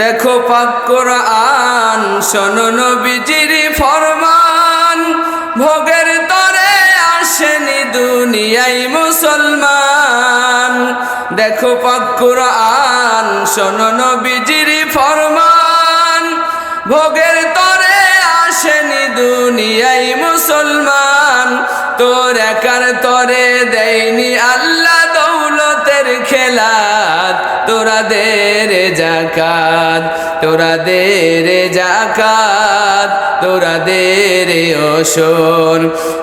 দেখো পাক কোরআন, শোনো নবীজির ফরমান। ভোগের তরে আসেনি দুনিয়াই মুসলমান। দেখো পাক কোরআন, শোনো নবীজির ফরমান। ভোগের তরে আসেনি দুনিয়াই মুসলমান। তোর তরে দেয়নি আল্লাহ দৌলতের খেলাত তোরা দে রে জাকাত তোরা দে রে জাকাত তোরা দে রে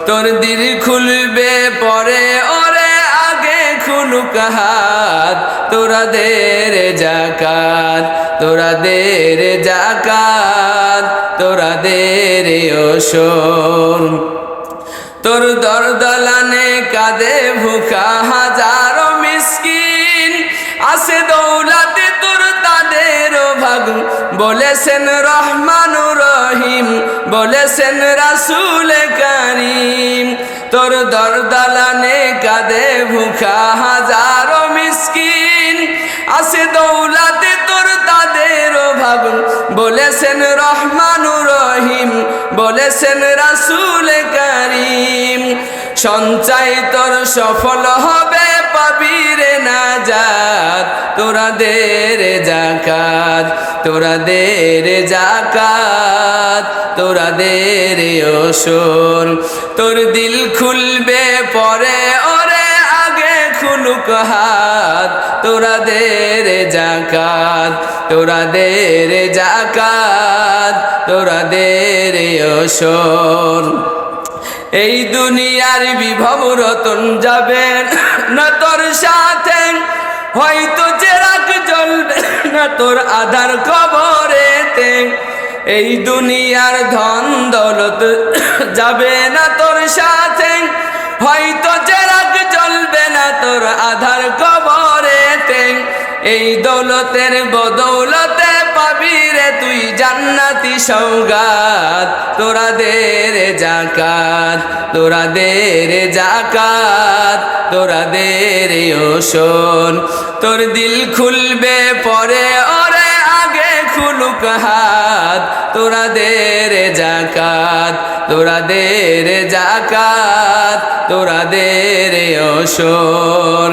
তোর দিল খুলবে পরে ওরে আগে খুলুক হাত তোরা দে রে জাকাত তোরা দে রে জাকাত তোরা দে রে ওসর তোর দরদলানে কাঁদে ভুকা হাজারো মিসকিন। আসে দৌলাতে তোর তাদের ভাগ। বলেছেন রহমানুর রহিম, বলেছেন রাসুল করিম। তোর দরদলানে কাঁদে ভুকা হাজারো মিসকিন। আসে ভাগ বলেছেন রহমানুর রহিম, বলেছেন রাসুল করিম। সঞ্চয় তোর সফল হবে পাবিরে না যাত তোরা দে রে জাকাত, তোরা দে রে জাকাত, তোরা দে রে ওসর তোর দিল খুলবে পরে হাত তোরা দে রে জাকাত, তোরা দে রে জাকাত, তোরা দে রে ওসর এই দুনিয়ার বিভব রতন যাবেন না তোর সাথে, হয়তো চেরাক জ্বলবে না তোর আধার কবরেতে। এই দুনিয়ার ধন দৌলত যাবে না তোর সাথে, হয়তো এই দৌলতের বদৌলতে পাবি রে তুই জান্নাতি সৌগাত তোরা দে রে জাকাত তোরা দে রে জাকাত তোরা দে রে ওসন তোর দিল খুলবে পরে ওরে আগে খুলুক হাত। তোরা দে রে জাকাত তোরা দে রে জাকাত তোরা দে রে ওসন